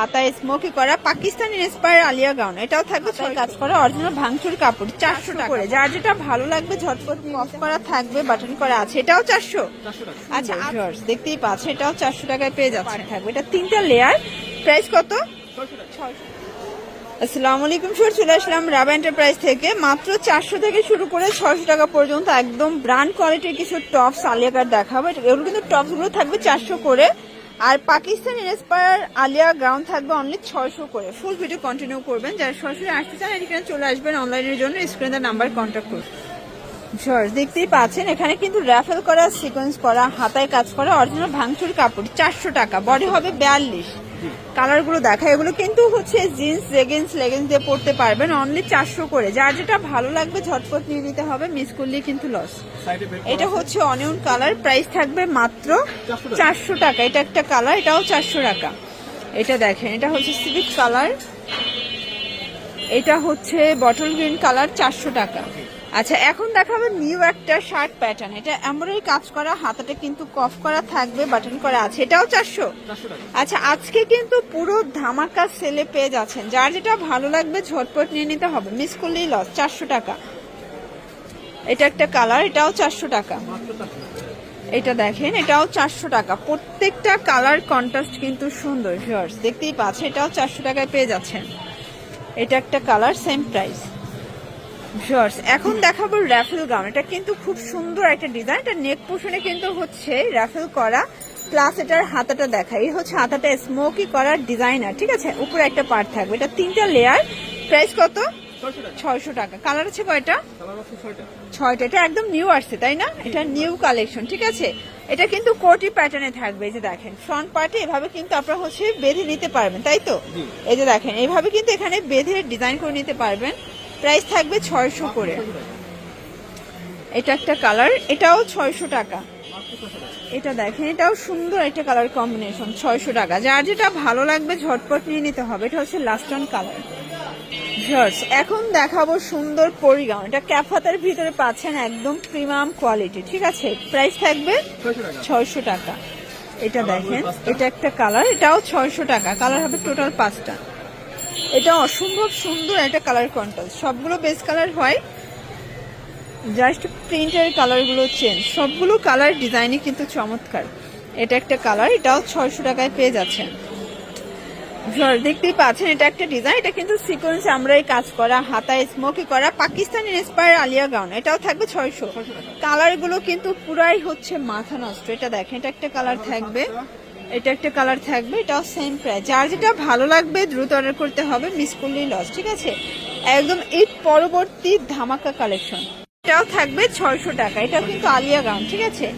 হাতায় স্মোকি করা Pakistani inspire Alia gown এটাও থাকবে ছয় কাজ করা অরিজিনাল ভাঙচুর কাপড় চারশো টাকা করে। যার যেটা ভালো লাগবে ঝটপট অফ করা থাকবে বাটন করা আছে। এটাও চারশো? আচ্ছা দেখতেই পাচ্ছে এটাও চারশো টাকায় পেয়ে যাচ্ছে থাকবে। এটা তিনটা লেয়ার প্রাইস কত? আসসালামু আলাইকুম স্যার চলে আসলাম রাবা এন্টারপ্রাইজ থেকে। মাত্র চারশো থেকে শুরু করে ছয়শো টাকা পর্যন্ত একদম ব্র্যান্ড কোয়ালিটির কিছু টপস আলিয়া কাট দেখাবো। এগুলো কিন্তু টপসগুলো থাকবে চারশো করে। আর পাকিস্তান ইন্সপায়ার আলিয়া গ্রাউন্ড থাকবে অনলি ছয়শো করে। ফুল ভিডিও কন্টিনিউ করবেন। যারা সরাসরি আসতে চান এখানে চলে আসবেন অনলাইনের জন্য। স্ক্রিনের নাম্বার কন্ট্যাক্ট করুন। শর্টস দেখতেই পাচ্ছেন, এখানে কিন্তু র্যাফেল করা সিকোয়েন্স করা, হাতায় কাজ করা অরিজিনাল ভাঙচুর কাপড়, চারশো টাকা। বডি হবে বিয়াল্লিশ। কালারগুলো দেখা এগুলো কিন্তু হচ্ছে জিন্স লেগিংস লেগিংস দিয়ে পড়তে পারবেন। অনলি চারশো করে। যার যেটা ভালো লাগবে ঝটপট নিয়ে নিতে হবে। মিস করলে কিন্তু লস এটা হচ্ছে অনিয়ন কালার প্রাইস থাকবে মাত্র চারশো টাকা। এটা একটা কালার এটাও চারশো টাকা। এটা দেখেন এটা হচ্ছে সিভিক কালার এটা হচ্ছে বটল গ্রিন কালার চারশো টাকা। আচ্ছা এখন দেখাবো নিউ একটা শার্ট প্যাটার্ন এটা এমব্রয়ডারি কাজ করা হাতাটা কিন্তু কফ করা থাকবে বাটন করা আছে। এটাও চারশো। আচ্ছা আজকে কিন্তু পুরো ধামাকা সেলে পেয়ে যাচ্ছেন। যার যেটা ভালো লাগবে ঝটপট নিয়ে নিতে হবে। মিস করলেই লস চারশো টাকা। এটা একটা কালার এটাও চারশো টাকা। এটা দেখেন এটাও চারশো টাকা। প্রত্যেকটা কালার কন্ট্রাস্ট কিন্তু সুন্দর ভিউয়ার্স দেখতেই পাচ্ছে এটাও চারশো টাকায় পেয়ে যাচ্ছেন। এটা একটা কালার সেম প্রাইস ভিউয়ার্স এখন দেখাবো র্যাফেল গাউন। এটা কিন্তু খুব সুন্দর একটা ডিজাইন। এটা নেক পোষণে কিন্তু হচ্ছে র্যাফেল করা। প্লাস এটার হাতাটা দেখা। এই হচ্ছে হাতাটা স্মোকি করার ডিজাইনার ঠিক আছে? উপরে একটা পার্ট থাকবে। এটা তিনটা লেয়ার প্রাইস কত? ছয়শো টাকা। কালার আছে কয়টা? ছয়টা। এটা একদম নিউ আসছে তাই না? এটা নিউ কালেকশন ঠিক আছে? এটা কিন্তু কোটি প্যাটার্নে থাকবে। এই যে দেখেন ফ্রন্ট পার্টে এভাবে কিন্তু আপনারা হচ্ছে বেঁধে নিতে পারবেন তাই তো? এই যে দেখেন এইভাবে কিন্তু এখানে বেঁধে ডিজাইন করে নিতে পারবেন। প্রাইস থাকবে ছয়শো করে। এটা একটা কালার, এটাও ছয়শো টাকা। এটা দেখেন, এটাও সুন্দর একটা কালার কম্বিনেশন, ছয়শো টাকা। যার যেটা ভালো লাগবে ঝটপট নিয়ে নিতে হবে, এটা হচ্ছে লাস্ট অন কালার ভিউয়ার্স এখন দেখাবো সুন্দর পরিগাউন এটা ক্যাপ হাতের ভিতরে পাচ্ছেন একদম প্রিমিয়াম কোয়ালিটি, ঠিক আছে? প্রাইস থাকবে ছয়শো টাকা। এটা দেখেন, এটা একটা কালার, এটাও ছয়শো টাকা। কালার হবে টোটাল পাঁচটা। এটা অসম্ভব সুন্দর একটা কালার কন্ট্রাস্ট সবগুলো বেস কালার হয়। জাস্ট প্রিন্টের কালারগুলো চেঞ্জ সবগুলো কালার ডিজাইনই কিন্তু চমৎকার। এটা একটা কালার এটাও ছয়শো টাকায় পেয়ে যাচ্ছেন। দেখতেই পাচ্ছেন এটা একটা ডিজাইন এটা কিন্তু সিকোয়েন্স আমরাই কাজ করা হাতায় স্মোকি করা পাকিস্তানি ইন্সপায়ার আলিয়া গাউন এটাও থাকবে ছয়শো। কালারগুলো কিন্তু পুরাই হচ্ছে মাথা নষ্ট। এটা দেখেন এটা একটা কালার থাকবে। এটা একটা কালার থাকবে, এটাও সেম প্রাইস যার যেটা ভালো লাগবে, দ্রুত অর্ডার করতে হবে মিস করলেই লস ঠিক আছে? একদম ঈদ পরবর্তী ধামাকা কালেকশন এটাও থাকবে ছয়শো টাকা, এটাও কিন্তু আলিয়া গাউন ঠিক আছে?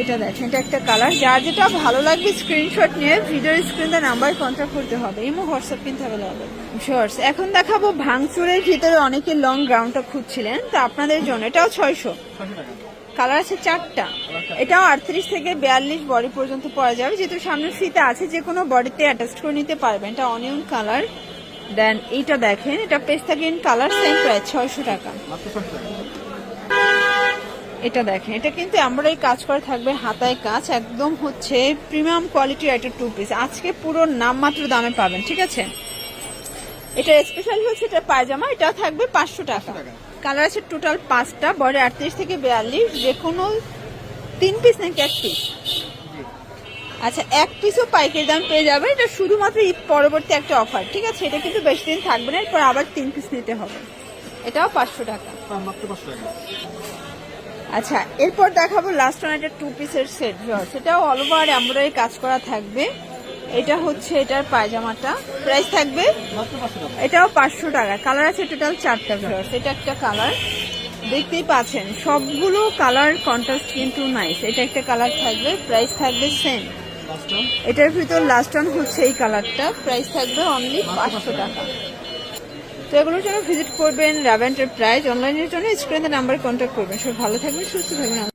এটা দেখেন, এটা একটা কালার যার যেটা ভালো লাগবে স্ক্রিনশট নিয়ে ভিডিওর স্ক্রিনে নাম্বার কন্ট্যাক্ট করতে হবে। ইমো হোয়াটসঅ্যাপ কিন্তু অ্যাভেলেবল শর্টস এখন দেখাবো ভাঙচুরের ভিতরে অনেকে লং গ্রাউন্ডটা খুঁজছিলেন, তো আপনাদের জন্য এটাও ছয়শো। কালার আছে চারটা। এটাও আটত্রিশ থেকে বিয়াল্লিশ বডি পর্যন্ত পরা যাবে। যেহেতু সামনে ফিতে আছে যে কোনো বডিতে অ্যাটাচ করে নিতে পারবেন। এটা অনিয়ন কালার দেন এইটা দেখেন এটা পেস্তা গ্রিন কালার সেম প্রাইস ছয়শো টাকা। এটা দেখেন এটা কিন্তু এমব্রয়ডারি কাজ করা থাকবে হাতায় কাজ একদম হচ্ছে প্রিমিয়াম কোয়ালিটির একটা টু পিস আজকে পুরো নামমাত্র দামে পাবেন ঠিক আছে? এটা স্পেশাল হচ্ছে এটা পায়জামা এটা থাকবে পাঁচশো টাকা। কালার আছে টোটাল পাঁচটা, বডি আটত্রিশ থেকে বিয়াল্লিশ, যে কোনো তিন পিস নাকি এক পিস আচ্ছা এক পিসও পাইকারি দাম পেয়ে যাবে। এটা শুধুমাত্র ঈদ পরবর্তী একটা অফার ঠিক আছে? এটা কিন্তু বেশি দিন থাকবে না, এরপর আবার তিন পিস নিতে হবে। এটাও পাঁচশো টাকা। আচ্ছা এরপর দেখাবো লাস্ট ওয়ান একটা টু পিসের সেট সেটাও অল ওভার এমব্রয়ডারি কাজ করা থাকবে। এটা হচ্ছে এটার পায়জামাটা। প্রাইস থাকবে এটাও পাঁচশো টাকা। কালার আছে টোটাল চারটা ভিউয়ার্স এটা একটা কালার দেখতেই পাচ্ছেন, সবগুলো কালার কন্ট্রাস্ট কিন্তু নাইস এটা একটা কালার থাকবে প্রাইস থাকবে সেম এটার ভিতর লাস্ট ওয়ান হচ্ছে এই কালারটা প্রাইস থাকবে অনলি পাঁচশো টাকা। তো এগুলোর জন্য ভিজিট করবেন র্যাভেন্টের প্রাইস অনলাইনের জন্য স্ক্রিনে নাম্বার কন্ট্যাক্ট করবেন। সব ভালো থাকবেন, সুস্থ থাকবেন।